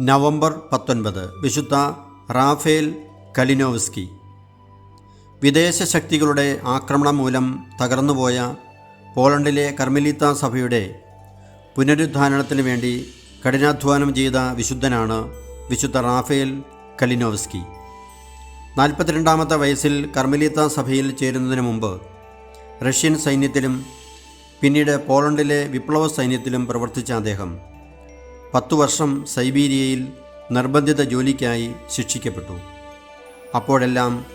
November പത്തൊൻപത്. വിശുദ്ധ Rafale കലിനോവ്സ്കി. വിദേശ ശക്തികളുടെ ആക്രമണം മൂലം തകർന്നുപോയ പോളണ്ടിലെ കർമ്മലീത്ത സഭയുടെ പുനരുദ്ധാരണത്തിന് വേണ്ടി കഠിനാധ്വാനം ചെയ്ത വിശുദ്ധനാണ് വിശുദ്ധ റാഫേൽ കലിനോവ്സ്കി. നാൽപ്പത്തിരണ്ടാമത്തെ വയസ്സിൽ കർമ്മലീത്ത സഭയിൽ ചേരുന്നതിന് മുമ്പ് റഷ്യൻ സൈന്യത്തിലും പിന്നീട് പോളണ്ടിലെ വിപ്ലവ സൈന്യത്തിലും പ്രവർത്തിച്ച അദ്ദേഹം. പത്തു വർഷം സൈബീരിയയിൽ നിർബന്ധിത ജോലിക്കായി ശിക്ഷിക്കപ്പെട്ടു. അപ്പോഴെല്ലാം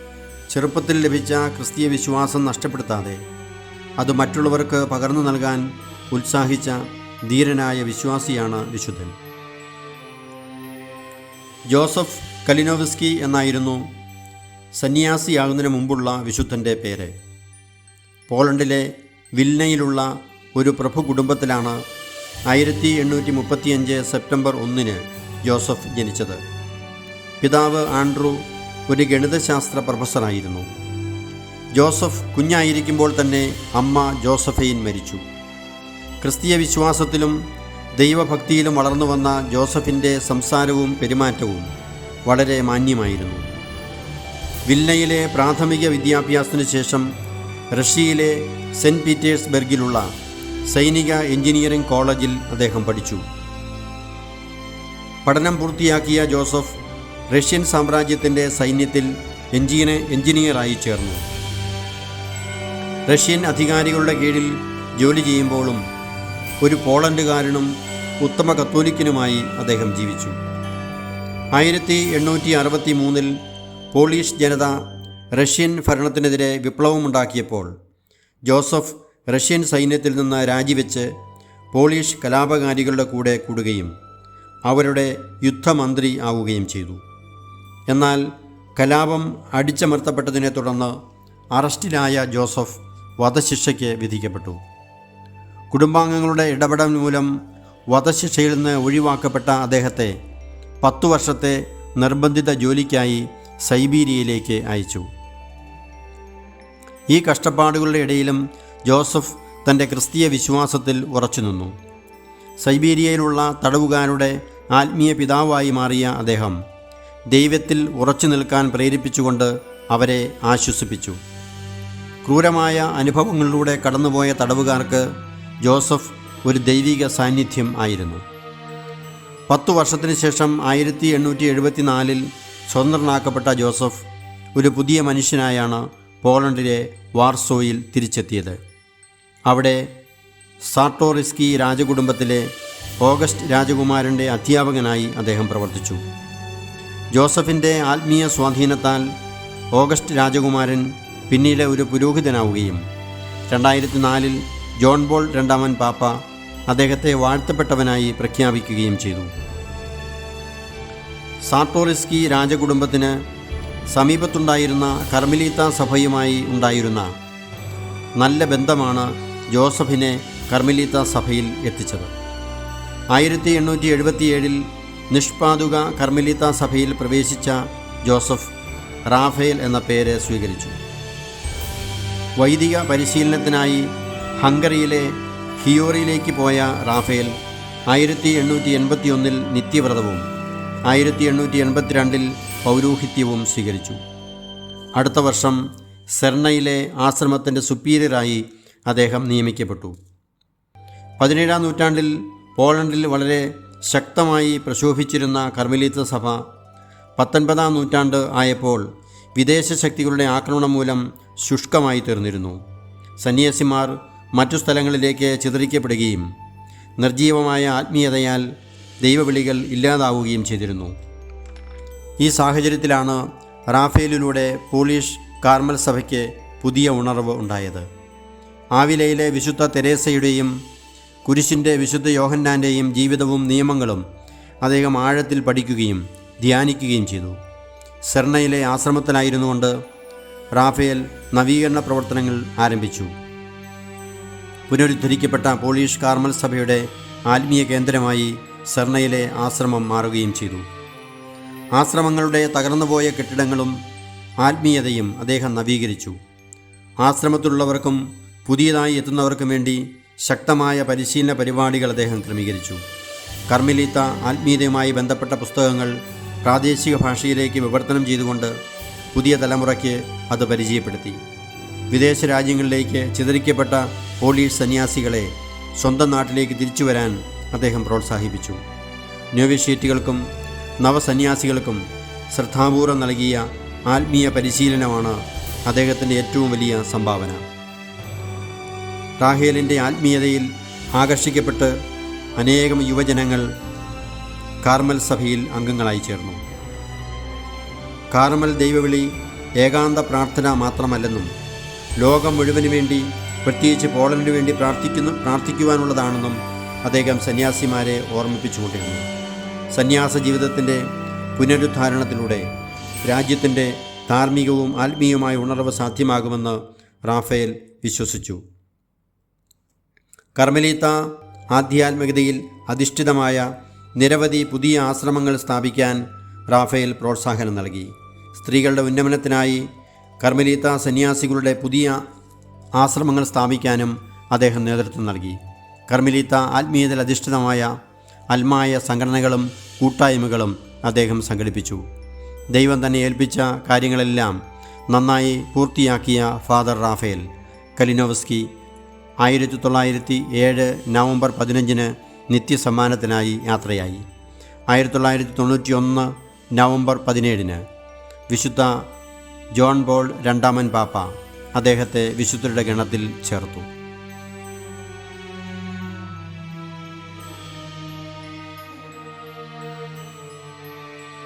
ചെറുപ്പത്തിൽ ലഭിച്ച ക്രിസ്തീയ വിശ്വാസം നഷ്ടപ്പെടുത്താതെ അത് മറ്റുള്ളവർക്ക് പകർന്നു നൽകാൻ ഉത്സാഹിച്ച ധീരനായ വിശ്വാസിയാണ് വിശുദ്ധൻ. ജോസഫ് കലിനോവിസ്കി എന്നായിരുന്നു സന്യാസിയാകുന്നതിന് മുമ്പുള്ള വിശുദ്ധന്റെ പേര്. പോളണ്ടിലെ വിൽനയിലുള്ള ഒരു പ്രഭു കുടുംബത്തിലാണ് ആയിരത്തി എണ്ണൂറ്റി മുപ്പത്തിയഞ്ച് സെപ്റ്റംബർ ഒന്നിന് ജോസഫ് ജനിച്ചത്. പിതാവ് ആൻഡ്രൂ ഒരു ഗണിതശാസ്ത്ര പ്രൊഫസറായിരുന്നു. ജോസഫ് കുഞ്ഞായിരിക്കുമ്പോൾ തന്നെ അമ്മ ജോസഫൈൻ മരിച്ചു. ക്രിസ്തീയ വിശ്വാസത്തിലും ദൈവഭക്തിയിലും വളർന്നു വന്ന ജോസഫിന്റെ സംസാരവും പെരുമാറ്റവും വളരെ മാന്യമായിരുന്നു. വില്ലയിലെ പ്രാഥമിക വിദ്യാഭ്യാസത്തിനു ശേഷം റഷ്യയിലെ സെന്റ് പീറ്റേഴ്സ്ബർഗിലുള്ള സൈനിക എഞ്ചിനീയറിംഗ് കോളേജിൽ അദ്ദേഹം പഠിച്ചു. പഠനം പൂർത്തിയാക്കിയ ജോസഫ് റഷ്യൻ സാമ്രാജ്യത്തിന്റെ സൈന്യത്തിൽ എഞ്ചിന് എഞ്ചിനീയറായി ചേർന്നു. റഷ്യൻ അധികാരികളുടെ കീഴിൽ ജോലി ചെയ്യുമ്പോഴും ഒരു പോളണ്ടുകാരനും ഉത്തമ കത്തോലിക്കനുമായി അദ്ദേഹം ജീവിച്ചു. ആയിരത്തി എണ്ണൂറ്റി അറുപത്തി മൂന്നിൽ പോളിഷ് ജനത റഷ്യൻ ഭരണത്തിനെതിരെ വിപ്ലവമുണ്ടാക്കിയപ്പോൾ ജോസഫ് റഷ്യൻ സൈന്യത്തിൽ നിന്ന് രാജിവെച്ച് പോളിഷ് കലാപകാരികളുടെ കൂടെ കൂടുകയും അവരുടെ യുദ്ധമന്ത്രി ആവുകയും ചെയ്തു. എന്നാൽ കലാപം അടിച്ചമർത്തപ്പെട്ടതിനെ തുടർന്ന് അറസ്റ്റിലായ ജോസഫ് വധശിക്ഷയ്ക്ക് വിധിക്കപ്പെട്ടു. കുടുംബാംഗങ്ങളുടെ ഇടപെടൽ മൂലം വധശിക്ഷയിൽ നിന്ന് ഒഴിവാക്കപ്പെട്ട അദ്ദേഹത്തെ പത്തു വർഷത്തെ നിർബന്ധിത ജോലിക്കായി സൈബീരിയയിലേക്ക് അയച്ചു. ഈ കഷ്ടപ്പാടുകളുടെ ഇടയിലും ജോസഫ് തന്റെ ക്രിസ്തീയ വിശ്വാസത്തിൽ ഉറച്ചുനിന്നു. സൈബീരിയയിലുള്ള തടവുകാരുടെ ആത്മീയ പിതാവായി മാറിയ അദ്ദേഹം ദൈവത്തിൽ ഉറച്ചു നിൽക്കാൻ പ്രേരിപ്പിച്ചുകൊണ്ട് അവരെ ആശ്വസിപ്പിച്ചു. ക്രൂരമായ അനുഭവങ്ങളിലൂടെ കടന്നുപോയ തടവുകാർക്ക് ജോസഫ് ഒരു ദൈവിക സാന്നിധ്യം ആയിരുന്നു. പത്തു വർഷത്തിന് ശേഷം ആയിരത്തി എണ്ണൂറ്റി എഴുപത്തിനാലിൽ സ്വതന്ത്രനാക്കപ്പെട്ട ജോസഫ് ഒരു പുതിയ മനുഷ്യനായാണ് പോളണ്ടിലെ വാർസോയിൽ തിരിച്ചെത്തിയത്. അവിടെ സാട്ടോറിസ്കി രാജകുടുംബത്തിലെ ഓഗസ്റ്റ് രാജകുമാരന്റെ അധ്യാപകനായി അദ്ദേഹം പ്രവർത്തിച്ചു. ജോസഫിന്റെ ആത്മീയ സ്വാധീനത്താൽ ഓഗസ്റ്റ് രാജകുമാരൻ പിന്നീട് ഒരു പുരോഹിതനാവുകയും രണ്ടായിരത്തി നാലിൽ ജോൺ ബോൾ രണ്ടാമൻ പാപ്പ അദ്ദേഹത്തെ വാഴ്ത്തപ്പെട്ടവനായി പ്രഖ്യാപിക്കുകയും ചെയ്തു. സാട്ടോറിസ്കി രാജകുടുംബത്തിന് സമീപത്തുണ്ടായിരുന്ന കർമിലീത്ത സഭയുമായി ഉണ്ടായിരുന്ന നല്ല ബന്ധമാണ് ജോസഫിനെ കർമ്മലീത്ത സഭയിൽ എത്തിച്ചത്. ആയിരത്തി എണ്ണൂറ്റി എഴുപത്തിയേഴിൽ നിഷ്പാതുക കർമ്മലീത്ത സഭയിൽ പ്രവേശിച്ച ജോസഫ് റാഫേൽ എന്ന പേര് സ്വീകരിച്ചു. വൈദിക പരിശീലനത്തിനായി ഹംഗറിയിലെ ഹിയോറിയിലേക്ക് പോയ റാഫേൽ ആയിരത്തി എണ്ണൂറ്റി എൺപത്തിയൊന്നിൽ നിത്യവ്രതവും ആയിരത്തി എണ്ണൂറ്റി എൺപത്തിരണ്ടിൽ പൗരോഹിത്യവും സ്വീകരിച്ചു. അടുത്ത വർഷം സെർണയിലെ ആശ്രമത്തിന്റെ സുപ്പീരിയറായി അദ്ദേഹം നിയമിക്കപ്പെട്ടു. പതിനേഴാം നൂറ്റാണ്ടിൽ പോളണ്ടിൽ വളരെ ശക്തമായി പ്രശോഭിച്ചിരുന്ന കർമ്മലീത്ത സഭ പത്തൊൻപതാം നൂറ്റാണ്ട് ആയപ്പോൾ വിദേശ ശക്തികളുടെ ആക്രമണം മൂലം ശുഷ്കമായി തീർന്നിരുന്നു. സന്യാസിമാർ മറ്റു സ്ഥലങ്ങളിലേക്ക് ചിതറിക്കപ്പെടുകയും നിർജീവമായ ആത്മീയതയാൽ ദൈവവിളികൾ ഇല്ലാതാവുകയും ചെയ്തിരുന്നു. ഈ സാഹചര്യത്തിലാണ് റാഫേലിലൂടെ പോളിഷ് കാർമൽ സഭയ്ക്ക് പുതിയ ഉണർവ് ഉണ്ടായത്. ആവിലയിലെ വിശുദ്ധ തെരേസയുടെയും കുരിശിന്റെ വിശുദ്ധ യോഹന്നാന്റെയും ജീവിതവും നിയമങ്ങളും അദ്ദേഹം ആഴത്തിൽ പഠിക്കുകയും ധ്യാനിക്കുകയും ചെയ്തു. സെർണയിലെ ആശ്രമത്തിലായിരുന്നുകൊണ്ട് റാഫേൽ നവീകരണ പ്രവർത്തനങ്ങൾ ആരംഭിച്ചു. പുനരുദ്ധരിക്കപ്പെട്ട പോളിഷ് കാർമൽ സഭയുടെ ആത്മീയ കേന്ദ്രമായി സെർണയിലെ ആശ്രമം മാറുകയും ചെയ്തു. ആശ്രമങ്ങളുടെ തകർന്നുപോയ കെട്ടിടങ്ങളും ആത്മീയതയും അദ്ദേഹം നവീകരിച്ചു. ആശ്രമത്തിലുള്ളവർക്കും പുതിയതായി എത്തുന്നവർക്കും വേണ്ടി ശക്തമായ പരിശീലന പരിപാടികൾ അദ്ദേഹം ക്രമീകരിച്ചു. കർമ്മിലീത്ത ആത്മീയതയുമായി ബന്ധപ്പെട്ട പുസ്തകങ്ങൾ പ്രാദേശിക ഭാഷയിലേക്ക് വിവർത്തനം ചെയ്തുകൊണ്ട് പുതിയ തലമുറയ്ക്ക് അത് പരിചയപ്പെടുത്തി. വിദേശ രാജ്യങ്ങളിലേക്ക് ചിതറിക്കപ്പെട്ട പോളിഷ് സന്യാസികളെ സ്വന്തം നാട്ടിലേക്ക് തിരിച്ചു വരാൻ അദ്ദേഹം പ്രോത്സാഹിപ്പിച്ചു. നോവിഷേറ്റുകൾക്കും നവസന്യാസികൾക്കും ശ്രദ്ധാപൂർവം നൽകിയ ആത്മീയ പരിശീലനമാണ് അദ്ദേഹത്തിന്റെ ഏറ്റവും വലിയ സംഭാവന. റാഹേലിന്റെ ആത്മീയതയിൽ ആകർഷിക്കപ്പെട്ട് അനേകം യുവജനങ്ങൾ കാർമൽ സഭയിൽ അംഗങ്ങളായി ചേർന്നു. കാർമൽ ദൈവവിളി ഏകാന്ത പ്രാർത്ഥന മാത്രമല്ലെന്നും ലോകം മുഴുവനു വേണ്ടി പ്രത്യേകിച്ച് പോളണ്ടിനു വേണ്ടി പ്രാർത്ഥിക്കുന്നു പ്രാർത്ഥിക്കുവാനുള്ളതാണെന്നും അദ്ദേഹം സന്യാസിമാരെ ഓർമ്മിപ്പിച്ചുകൊണ്ടിരുന്നു. സന്യാസ ജീവിതത്തിന്റെ പുനരുദ്ധാരണത്തിലൂടെ രാജ്യത്തിന്റെ ധാർമ്മികവും ആത്മീയവുമായ ഉണർവ് സാധ്യമാകുമെന്ന് റാഫേൽ വിശ്വസിച്ചു. കർമ്മലീത്ത ആധ്യാത്മികതയിൽ അധിഷ്ഠിതമായ നിരവധി പുതിയ ആശ്രമങ്ങൾ സ്ഥാപിക്കാൻ റാഫേൽ പ്രോത്സാഹനം നൽകി. സ്ത്രീകളുടെ ഉന്നമനത്തിനായി കർമ്മലീത്ത സന്യാസികളുടെ പുതിയ ആശ്രമങ്ങൾ സ്ഥാപിക്കാനും അദ്ദേഹം നേതൃത്വം നൽകി. കർമ്മലീത്ത ആത്മീയതയിൽ അധിഷ്ഠിതമായ അൽമായ സംഘടനകളും കൂട്ടായ്മകളും അദ്ദേഹം സംഘടിപ്പിച്ചു. ദൈവം തന്നെ ഏൽപ്പിച്ച കാര്യങ്ങളെല്ലാം നന്നായി പൂർത്തിയാക്കിയ ഫാദർ റാഫേൽ കലിനോവസ്കി ആയിരത്തി തൊള്ളായിരത്തി ഏഴ് നവംബർ പതിനഞ്ചിന് നിത്യസമ്മാനത്തിനായി യാത്രയായി. ആയിരത്തി തൊള്ളായിരത്തി തൊണ്ണൂറ്റി ഒന്ന് നവംബർ പതിനേഴിന് വിശുദ്ധ ജോൺ ബോൾ രണ്ടാമൻ പാപ്പ അദ്ദേഹത്തെ വിശുദ്ധരുടെ ഗണത്തിൽ ചേർത്തു.